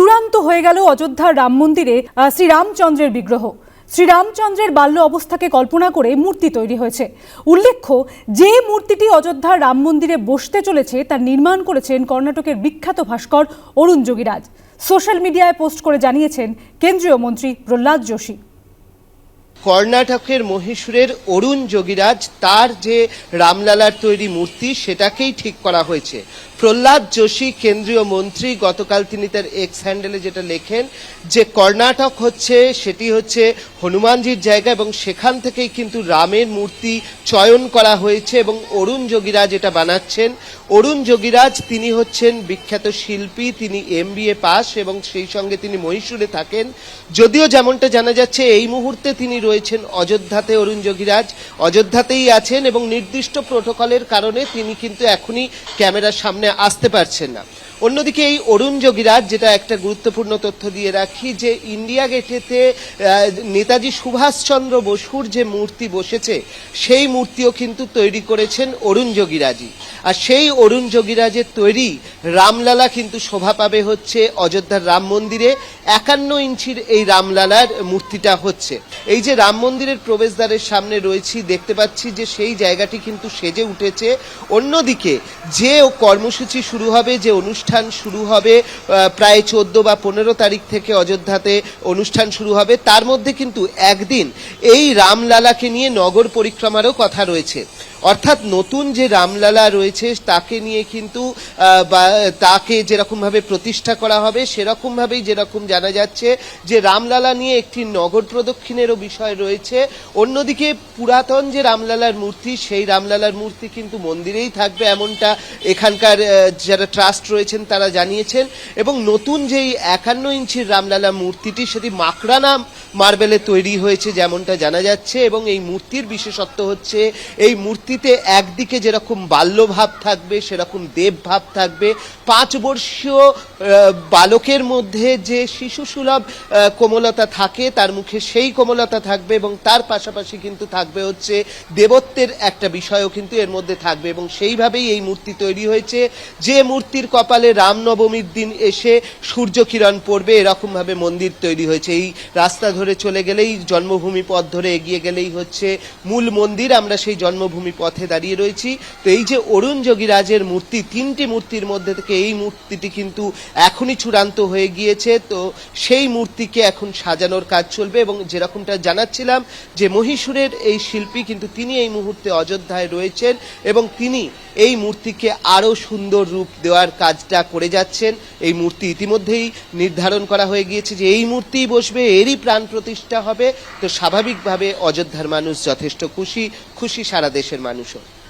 চূড়ান্ত হয়ে গেল অযোধ্যার রাম মন্দিরে শ্রীরামচন্দ্রের বিগ্রহ। শ্রীরামচন্দ্রের বাল্য অবস্থাকে কল্পনা করে মূর্তি তৈরি হয়েছে। উল্লেখ্য, যে মূর্তিটি অযোধ্যার রাম মন্দিরে বসতে চলেছে, তার নির্মাণ করেছেন কর্ণাটকের বিখ্যাত ভাস্কর অরুণ যোগীরাজ। সোশ্যাল মিডিয়ায় পোস্ট করে জানিয়েছেন কেন্দ্রীয় মন্ত্রী প্রহ্লাদ যোশী। কর্ণাটকের মহীশূরের অরুণ যোগীরাজ, তার যে রামলালার তৈরি মূর্তি, সেটাকেই ঠিক করা হয়েছে। প্রহ্লাদ যোশী, কেন্দ্রীয় মন্ত্রী, গতকাল তিনি তার এক্স হ্যান্ডেলে যেটা লেখেন, যে কর্ণাটক হচ্ছে, সেটি হচ্ছে হনুমানজির জায়গা এবং সেখান থেকেই কিন্তু রামের মূর্তি চয়ন করা হয়েছে এবং অরুণ যোগীরাজ এটা বানাচ্ছেন। অরুণ যোগীরাজ তিনি হচ্ছেন বিখ্যাত শিল্পী, তিনি এম পাস এবং সেই সঙ্গে তিনি মহীশূরে থাকেন। যদিও যেমনটা জানা যাচ্ছে, এই মুহূর্তে তিনি রয়েছেন অযোধ্যাতে অরুণ যোগীরাজ। অযোধ্যাতেই আছেন এবং নির্দিষ্ট প্রোটোকলের কারণে তিনি কিন্তু এখনই ক্যামেরার সামনে আসতে পারছেন না। অন্যদিকে এই অরুণ যোগীরাজ, যেটা একটা গুরুত্বপূর্ণ তথ্য দিয়ে রাখি, যে ইন্ডিয়া গেটেতে নেতাজি সুভাষচন্দ্র বসুর যে মূর্তি বসেছে, সেই মূর্তিও কিন্তু তৈরি করেছেন অরুণ যোগীরাজই। আর সেই অরুণ যোগীরাজের তৈরি রামলালা কিন্তু শোভা পাবে হচ্ছে অযোধ্যার রাম মন্দিরে। একান্ন ইঞ্চির এই রামলালার মূর্তিটা হচ্ছে। এই যে রাম মন্দিরের প্রবেশদ্বারের সামনে রয়েছি, দেখতে পাচ্ছি যে সেই জায়গাটি কিন্তু সেজে উঠেছে। অন্যদিকে যে কর্মসূচি শুরু হবে, যে অনুষ্ঠান শুরু হবে প্রায় চোদ্দ বা পনেরো তারিখ থেকে অযোধ্যাতে অনুষ্ঠান শুরু হবে। তার মধ্যে কিন্তু একদিন এই রামলালাকে নিয়ে নগর পরিক্রমারও কথা রয়েছে। অর্থাৎ নতুন যে রামলালা রয়েছে, তাকে নিয়ে কিন্তু তাকে যেরকমভাবে প্রতিষ্ঠা করা হবে, সেরকমভাবেই যেরকম জানা যাচ্ছে যে রামলালা নিয়ে একটি নগর প্রদক্ষিণেরও বিষয় রয়েছে। অন্যদিকে পুরাতন যে রামলালার মূর্তি, সেই রামলালার মূর্তি কিন্তু মন্দিরেই থাকবে এমনটা এখানকার যারা ট্রাস্ট রয়েছেন তারা জানিয়েছেন। এবং নতুন যেই একান্ন ইঞ্চির রামলালা মূর্তিটি, সেটি মাকড়ানা মার্বেলে তৈরি হয়েছে যেমনটা জানা যাচ্ছে। এবং এই মূর্তির বিশেষত্ব হচ্ছে, এই মূর্তিতে একদিকে যেরকম বাল্যভাব থাকবে, সেরকম দেবভাব থাকবে। পাঁচ বর্ষীয় বালকের মধ্যে যে শিশু সুলভ কোমলতা থাকে, তার মুখে সেই কোমলতা থাকবে এবং তার পাশাপাশি কিন্তু থাকবে হচ্ছে দেবত্বের একটা বিষয়ও কিন্তু এর মধ্যে থাকবে এবং সেইভাবেই এই মূর্তি তৈরি হয়েছে। যে মূর্তির কপালে রামনবমীর দিন এসে সূর্য কিরণ পড়বে, এরকমভাবে মন্দির তৈরি হয়েছে। এই রাস্তা ধরে চলে গেলেই জন্মভূমি পথ ধরে এগিয়ে গেলেই হচ্ছে মূল মন্দির, আমরা সেই জন্মভূমি পথে দাঁড়িয়ে রয়েছি। তো এই যে অরুণ যোগীরাজের মূর্তি, তিনটি মূর্তির মধ্যে থেকে এই মূর্তিটি কিন্তু এখনই চূড়ান্ত হয়ে গিয়েছে। তো সেই মূর্তিকে এখন সাজানোর কাজ চলবে এবং যেরকমটা জানাচ্ছিলাম যে মহীশূরের এই শিল্পী কিন্তু তিনি এই মুহূর্তে অযোধ্যায় রয়েছেন এবং তিনি এই মূর্তিকে আরও সুন্দর রূপ দেওয়ার কাজটা করে যাচ্ছেন। এই মূর্তি ইতিমধ্যেই নির্ধারণ করা হয়ে গিয়েছে যে এই মূর্তিই বসবে, এরই প্রাণ প্রতিষ্ঠা হবে। তো স্বাভাবিকভাবে অযোধ্যার মানুষ যথেষ্ট খুশি খুশি সারা দেশের মানুষও।